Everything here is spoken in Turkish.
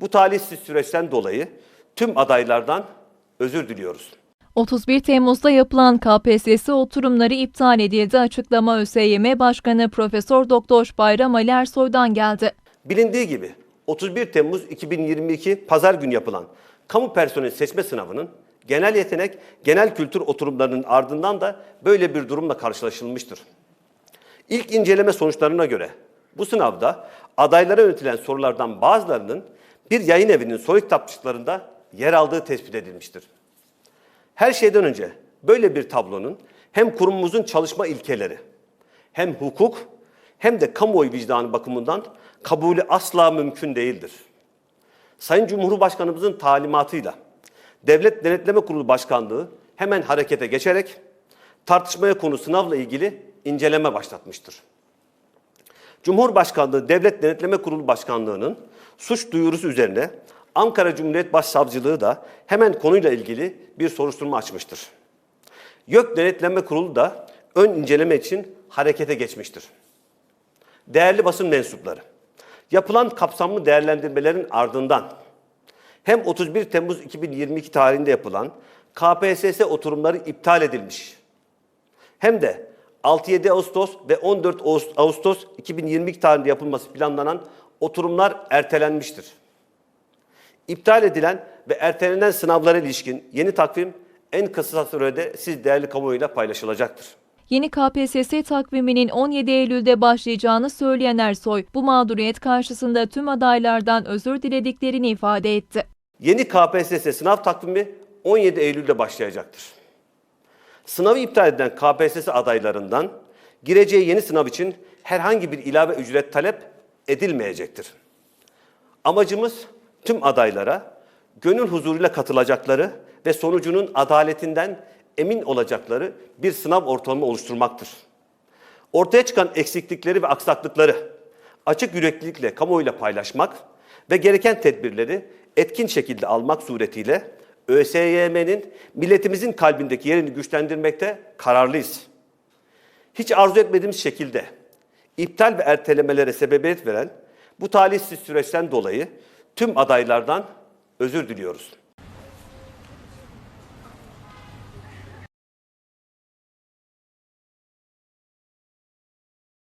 Bu talihsiz süreçten dolayı tüm adaylardan özür diliyoruz. 31 Temmuz'da yapılan KPSS oturumları iptal edildi. Açıklama ÖSYM Başkanı Profesör Doktor Bayram Ali Ersoy'dan geldi. Bilindiği gibi 31 Temmuz 2022 pazar günü yapılan kamu personeli seçme sınavının genel yetenek, genel kültür oturumlarının ardından da böyle bir durumla karşılaşılmıştır. İlk inceleme sonuçlarına göre bu sınavda adaylara yönetilen sorulardan bazılarının bir yayın evinin soru kitapçıklarında yer aldığı tespit edilmiştir. Her şeyden önce böyle bir tablonun hem kurumumuzun çalışma ilkeleri, hem hukuk hem de kamuoyu vicdanı bakımından kabulü asla mümkün değildir. Sayın Cumhurbaşkanımızın talimatıyla Devlet Denetleme Kurulu Başkanlığı hemen harekete geçerek tartışmaya konu sınavla ilgili inceleme başlatmıştır. Cumhurbaşkanlığı Devlet Denetleme Kurulu Başkanlığı'nın suç duyurusu üzerine Ankara Cumhuriyet Başsavcılığı da hemen konuyla ilgili bir soruşturma açmıştır. YÖK Denetleme Kurulu da ön inceleme için harekete geçmiştir. Değerli basın mensupları, yapılan kapsamlı değerlendirmelerin ardından hem 31 Temmuz 2022 tarihinde yapılan KPSS oturumları iptal edilmiş hem de 6-7 Ağustos ve 14 Ağust- Ağustos 2022 tarihinde yapılması planlanan oturumlar ertelenmiştir. İptal edilen ve ertelenen sınavlara ilişkin yeni takvim en kısa sürede siz değerli kamuoyuyla paylaşılacaktır. Yeni KPSS takviminin 17 Eylül'de başlayacağını söyleyen Ersoy, bu mağduriyet karşısında tüm adaylardan özür dilediklerini ifade etti. Yeni KPSS sınav takvimi 17 Eylül'de başlayacaktır. Sınavı iptal eden KPSS adaylarından gireceği yeni sınav için herhangi bir ilave ücret talep edilmeyecektir. Amacımız tüm adaylara gönül huzuruyla katılacakları ve sonucunun adaletinden emin olacakları bir sınav ortamı oluşturmaktır. Ortaya çıkan eksiklikleri ve aksaklıkları açık yüreklilikle kamuoyuyla paylaşmak ve gereken tedbirleri etkin şekilde almak suretiyle ÖSYM'nin milletimizin kalbindeki yerini güçlendirmekte kararlıyız. Hiç arzu etmediğimiz şekilde iptal ve ertelemelere sebebiyet veren bu talihsiz süreçten dolayı tüm adaylardan özür diliyoruz.